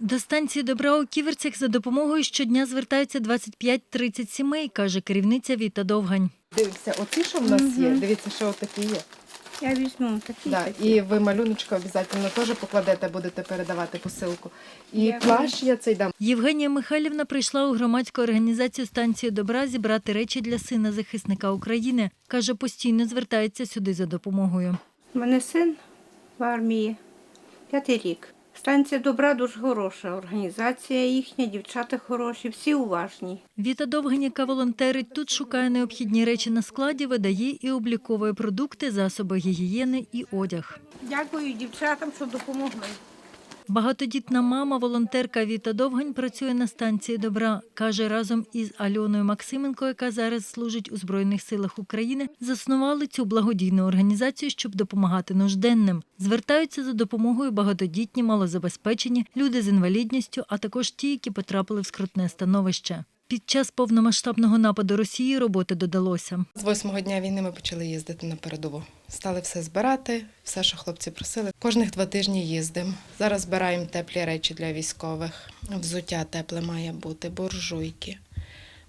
До станції добра у Ківерцях за допомогою щодня звертаються 25-30 сімей, каже керівниця Віта Довгань. Дивіться, оці, що в нас є, дивіться, що отакі є. Я візьму такі. Да, такі. і ви малюночка обов'язково теж покладете, будете передавати посилку. І Дякую. плащ я цей дам. Євгенія Михайлівна прийшла у громадську організацію станції добра зібрати речі для сина захисника України. Каже, постійно звертається сюди за допомогою. У мене син в армії, п'ятий рік. Станція добра дуже хороша організація їхня, дівчата хороші, всі уважні. Віта Довгань, яка волонтерить тут, шукає необхідні речі на складі, видає і обліковує продукти, засоби гігієни і одяг. Дякую дівчатам, що допомогли. Багатодітна мама, волонтерка Віта Довгань працює на станції добра. Каже, разом із Альоною Максименко, яка зараз служить у Збройних силах України, заснували цю благодійну організацію, щоб допомагати нужденним. Звертаються за допомогою багатодітні, малозабезпечені, люди з інвалідністю, а також ті, які потрапили в скрутне становище. Під час повномасштабного нападу Росії роботи додалося. З восьмого дня війни ми почали їздити на передову. Стали все збирати, все, що хлопці просили. Кожних два тижні їздимо. Зараз збираємо теплі речі для військових. Взуття тепле має бути, буржуйки.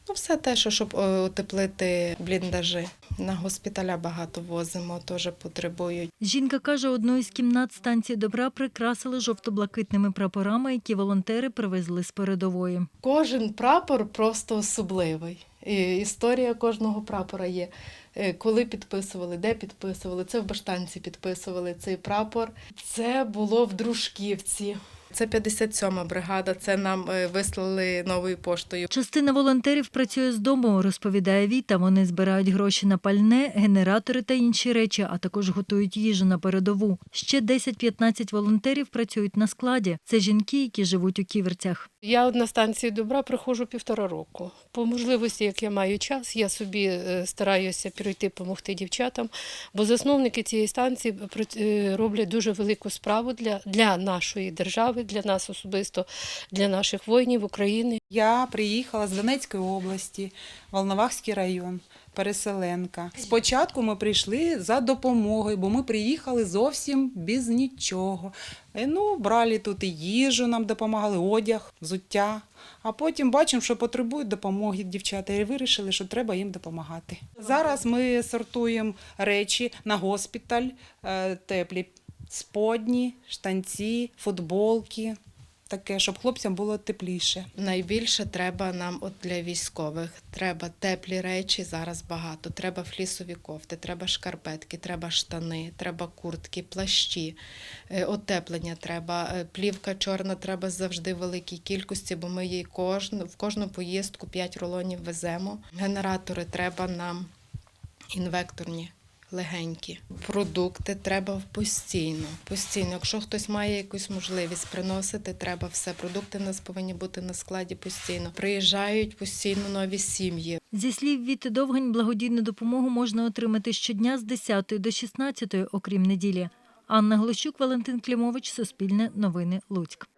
Ну, все те, що щоб е, утеплити бліндажі. На госпіталя багато возимо, теж потребують. Жінка каже, одну із кімнат станції добра прикрасили жовто-блакитними прапорами, які волонтери привезли з передової. Кожен прапор просто особливий. І історія кожного прапора є. Е, Коли підписували, де підписували, це в Баштанці підписували цей прапор. Це було в Дружківці. Це 57-ма бригада. Це нам е, вислали новою поштою. Частина волонтерів працює з дому, розповідає Віта. Вони збирають гроші на пальне, генератори та інші речі, а також готують їжу на передову. Ще 10-15 волонтерів працюють на складі. Це жінки, які живуть у ківерцях. Я от на станцію добра приходжу півтора року. По можливості, як я маю час, я собі е, стараюся прийти допомогти дівчатам, бо засновники цієї станції пр- е, роблять дуже велику справу для, для нашої держави, для нас особисто, для наших воїнів України. Я приїхала з Донецької області, Волновахський район, переселенка. Спочатку ми прийшли за допомогою, бо ми приїхали зовсім без нічого. Е, Ну, брали тут і їжу, нам допомагали, одяг, взуття. А потім бачимо, що потребують допомоги дівчата, і вирішили, що треба їм допомагати. Зараз ми сортуємо речі на госпіталь, е, теплі сподні, штанці, футболки. Таке, щоб хлопцям було тепліше. Найбільше треба нам от для військових. Треба теплі речі, зараз багато. Треба флісові кофти, треба шкарпетки, треба штани, треба куртки, плащі, е, отеплення треба. Е, Плівка чорна треба завжди в великій кількості, бо ми її кожну, в кожну поїздку 5 рулонів веземо. Генератори треба нам інвекторні. Легенькі продукти треба постійно. Постійно, якщо хтось має якусь можливість приносити, треба все. Продукти в нас повинні бути на складі постійно. Приїжджають постійно нові сім'ї. Зі слів Віти Довгань, благодійну допомогу можна отримати щодня з 10 до 16, окрім неділі. Анна Глощук, Валентин Клімович, Суспільне новини, Луцьк.